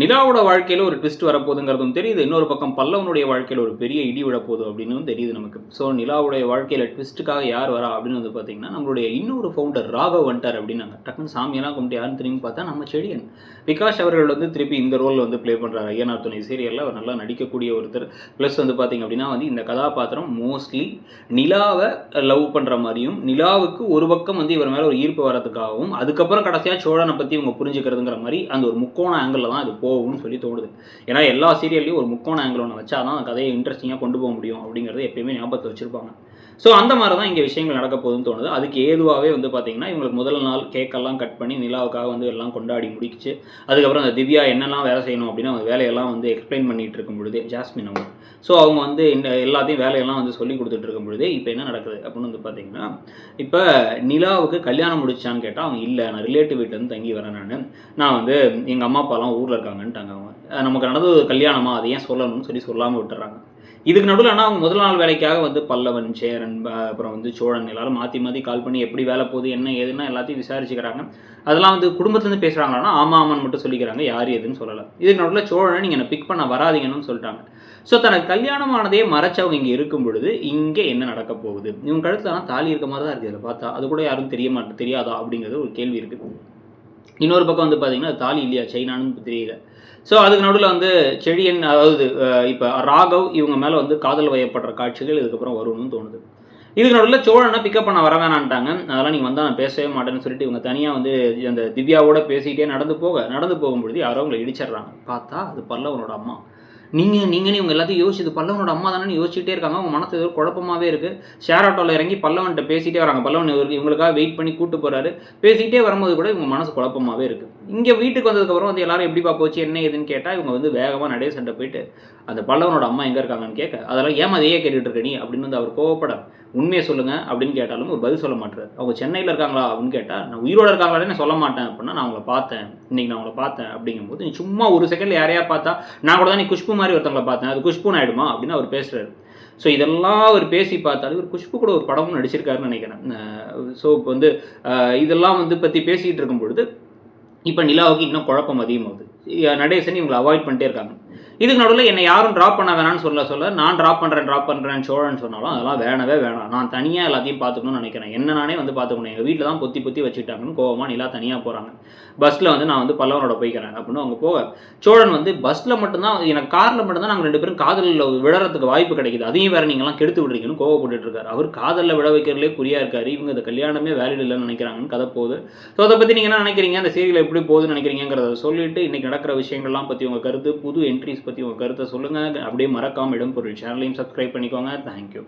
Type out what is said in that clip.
நிலாவோட வாழ்க்கையில் ஒரு ட்விஸ்ட் வரப்போகுதுங்கிறதும் தெரியுது. இன்னொரு பக்கம் பல்லவனுடைய வாழ்க்கையில் ஒரு பெரிய இடி விழப்போகுது அப்படின்னு தெரியுது நமக்கு. ஸோ நிலாவுடைய வாழ்க்கையில் ட்விஸ்ட்டுக்காக யார் வரா அப்படின்னு வந்து பார்த்தீங்கன்னா நம்மளுடைய இன்னொரு ஃபவுண்டர் ராகவ் வந்துட்டார் அப்படின்னாங்க டக்குன்னு சாமியெல்லாம் கும்பிட்டு யாருன்னு திரும்பி பார்த்தா நம்ம செடியன். விகாஷ் அவர்கள் வந்து திருப்பி இந்த ரோலில் வந்து ப்ளே பண்ணுறாரு ஐயனார் துணை சீரியலில் அவர் நல்லா நடிக்கக்கூடிய ஒருத்தர். ப்ளஸ் வந்து பார்த்தீங்க அப்படின்னா வந்து இந்த கதாபாத்திரம் மோஸ்ட்லி நிலாவை லவ் பண்ணுற மாதிரியும் நிலாவுக்கு ஒரு பக்கம் வந்து இவர் மேலே ஒரு ஈர்ப்பு வரதுக்காகவும் அதுக்கப்புறம் கடைசியாக சோழனை பற்றி இவங்க புரிஞ்சுக்கிறதுங்கிற மாதிரி அந்த ஒரு முக்கோண ஆங்கிளில் தான் அது போகும்னு சொல்லி தோணுது. ஏன்னா எல்லா சீரியல்லையும் ஒரு முக்கோண ஆங்கிள் ஒன்று வச்சா தான் அந்த கதையை இன்ட்ரெஸ்டிங்காக கொண்டு போக முடியும் அப்படிங்கிறத எப்பயுமே ஞாபகத்தை வச்சுருப்பாங்க. ஸோ அந்த மாதிரி தான் இங்கே விஷயங்கள் நடக்க போகுதுன்னு தோணுது. அதுக்கு ஏதுவாகவே வந்து பார்த்தீங்கன்னா இவங்களுக்கு முதல் நாள் கேக்கெல்லாம் கட் பண்ணி நிலாவுக்காக வந்து எல்லாம் கொண்டாடி முடிச்சு அதுக்கப்புறம் அந்த திவ்யா என்னெல்லாம் வேலை செய்யணும் அப்படின்னு அவங்க வேலையெல்லாம் வந்து எக்ஸ்பிளைன் பண்ணிட்டு இருக்கும் பொழுது ஜாஸ்மின் அவங்க ஸோ அவங்க வந்து இந்த எல்லாத்தையும் வேலையெல்லாம் வந்து சொல்லி கொடுத்துட்டு இருக்கும் பொழுது இப்போ என்ன நடக்குது அப்படின்னு வந்து பார்த்தீங்கன்னா இப்போ நிலாவுக்கு கல்யாணம் முடிச்சான்னு கேட்டால் அவங்க இல்லை நான் ரிலேட்டிவ் வீட்டிலேருந்து தங்கி வரேன் நான். நான் வந்து எங்கள் அம்மா அப்பாலாம் ஊரில் இருக்காங்க. இருக்காங்கன்ட்டாங்க அவங்க. நமக்கு நடந்தது ஒரு கல்யாணமா? அதை ஏன் சொல்லணும்னு சொல்லி சொல்லாமல் விட்டுறாங்க. இதுக்கு நடுவில் ஆனால் அவங்க முதல் நாள் வேலைக்காக வந்து பல்லவன் சேரன் அப்புறம் வந்து சோழன் எல்லாரும் மாற்றி மாற்றி கால் பண்ணி எப்படி வேலை போகுது என்ன ஏதுன்னா எல்லாத்தையும் விசாரிச்சுக்கிறாங்க. அதெல்லாம் வந்து குடும்பத்துலேருந்து பேசுகிறாங்கன்னா ஆமாம் ஆமான்னு மட்டும் சொல்லிக்கிறாங்க. யார் எதுன்னு சொல்லலை. இதுக்கு நடுவில் சோழனை நீங்கள் என்னை பிக் பண்ண வராதீங்கன்னு சொல்லிட்டாங்க. ஸோ தனக்கு கல்யாணமானதே மறைச்சவங்க இங்கே இருக்கும் பொழுது இங்கே என்ன நடக்க போகுது? இவங்க கழுத்துல ஆனால் தாலி இருக்க மாதிரி தான் இருக்குது இதில் பார்த்தா. அது கூட யாரும் தெரிய மாட்டேன் தெரியாதா அப்படிங்கிறது ஒரு கேள்வி இருக்குது இன்னொரு பக்கம் வந்து பார்த்தீங்கன்னா தாலி இல்லையா? சைனான்னு தெரியல. ஸோ அதுக்கு நடுவில் வந்து செழியன் அதாவது இப்போ ராகவ் இவங்க மேலே வந்து காதல் வயப்படுற காட்சிகள் இதுக்கப்புறம் வரும்னு தோணுது. இதுக்கு நடுவில் சோழனை பிக்கப் பண்ண வர வேணான்ட்டாங்க. அதெல்லாம் நீங்கள் வந்தால் நான் பேசவே மாட்டேன்னு சொல்லிட்டு இவங்க தனியாக வந்து அந்த திவ்யாவோட பேசிக்கிட்டே நடந்து போக நடந்து போகும்பொழுது யாரோ அவங்களை இடிச்சிடுறாங்க. பார்த்தா அது பல்லவனோட அம்மா. நீங்கள் நீங்களே இவங்க எல்லாத்தையும் யோசிச்சு பல்லவனோட அம்மா தானே யோசிச்சுட்டே இருக்காங்க. அவங்க மனசு ஏதோ குழப்பமாகவே இருக்குது ஷேர் ஆட்டோவில் இறங்கி பல்லவன்கிட்ட பேசிகிட்டே வராங்க. பல்லவன் இவருக்கு இவங்களுக்காக வெயிட் பண்ணி கூட்டு போகிறாரு பேசிக்கிட்டே வரும்போது கூட இவங்க மனசு குழப்பமாகவே இருக்குது இங்கே வீட்டுக்கு வந்ததுக்கப்புறம் வந்து எல்லாரும் எப்படிப்பா போச்சு என்ன ஏதுன்னு கேட்டால் இவங்க வந்து வேகமாக நடைய சண்டை போயிட்டு அந்த பல்லவனோட அம்மா எங்கே இருக்காங்கன்னு கேட்க அதெல்லாம் ஏமா அதையே கேட்டுட்டு இருக்க நீ? அப்படின்னு வந்து அவர் கோவப்பட உண்மையை சொல்லுங்கள் அப்படின்னு கேட்டாலும் ஒரு பதில் சொல்ல மாட்டார் அவங்க சென்னையில் இருக்காங்களா? அப்படின்னு கேட்டால் நான் உயிரோட இருக்காங்களான்னு நான் சொல்ல மாட்டேன் அப்படின்னா நான் அவங்கள பார்த்தேன். இன்றைக்கி நான் அவங்கள பார்த்தேன். அப்படிங்கும்போது நீ சும்மா ஒரு செகண்டில் யாரையா பார்த்தா நான் கூட தான் நீ குஷ்பு மாதிரி ஒருத்தவங்கள பார்த்தேன். அது குஷ்புன்னு ஆயிடுமா? அப்படின்னு அவர் பேசுறாரு. ஸோ இதெல்லாம் அவர் பேசி பார்த்தாலும் ஒரு குஷ்பு கூட ஒரு படமும் நடிச்சிருக்காருன்னு நினைக்கிறேன். ஸோ இப்போ வந்து இதெல்லாம் வந்து பற்றி பேசிகிட்டு இருக்கும் பொழுது இப்போ நிலாவுக்கு இன்னும் குழப்பம் அதிகமாகுது. நடேசன் இவங்களை அவாய்ட் பண்ணிட்டே இருக்காங்க. இதுக்கு நடுவில் என்னை யாரும் ட்ராப் பண்ண வேணாம்னு சொல்ல சொல்ல நான் ட்ராப் பண்ணுறேன் ட்ராப் பண்ணுறேன் சோழன் சொன்னாலும் அதெல்லாம் வேணவே வேணாம். நான் தனியாக எல்லாத்தையும் பார்த்துக்கணும்னு நினைக்கிறேன். என்ன நானே வந்து பார்த்துக்கணும். எங்கள் வீட்டில் தான் பொத்தி பொத்தி வச்சுக்கிட்டாங்கன்னு கோவமாக நிலா தனியாக போகிறாங்க பஸ்ஸில் வந்து நான் வந்து பல்லவனோட போய்க்கிறேன். அப்படின்னு அவங்க போக சோழன் வந்து பஸ்ஸில் மட்டும்தான் எனக்கு காரில் மட்டும்தான் நாங்கள் ரெண்டு பேரும் காதலில் விழறதுக்கு வாய்ப்பு கிடைக்குது. அதையும் வேறு நீங்களாம் கெடுத்து விடுறீங்கன்னு கோவப்பட்டுட்டு இருக்காரு. அவர் காதலில் விழ வைக்கிறதுலே குறியாக இருக்காரு. இவங்க இந்த கல்யாணமே வேலிட் இல்லைன்னு நினைக்கிறாங்கன்னு கதை போகுது. ஸோ அதை பற்றி நீங்கள் என்ன நினைக்கிறீங்க? அந்த சீரியல் எப்படி போகுதுன்னு நினைக்கிறீங்கிறத சொல்லிட்டு இன்றைக்கி நடக்கிற விஷயங்கள்லாம் பற்றி உங்கள் கருத்து புது என்ட்ரிஸ் பற்றி உங்கள் கருத்தை சொல்லுங்கள் அப்படியே மறக்காம இடம் பொருள் சேனலையும் சப்ஸ்கிரைப் பண்ணிக்கோங்க. தேங்க்யூ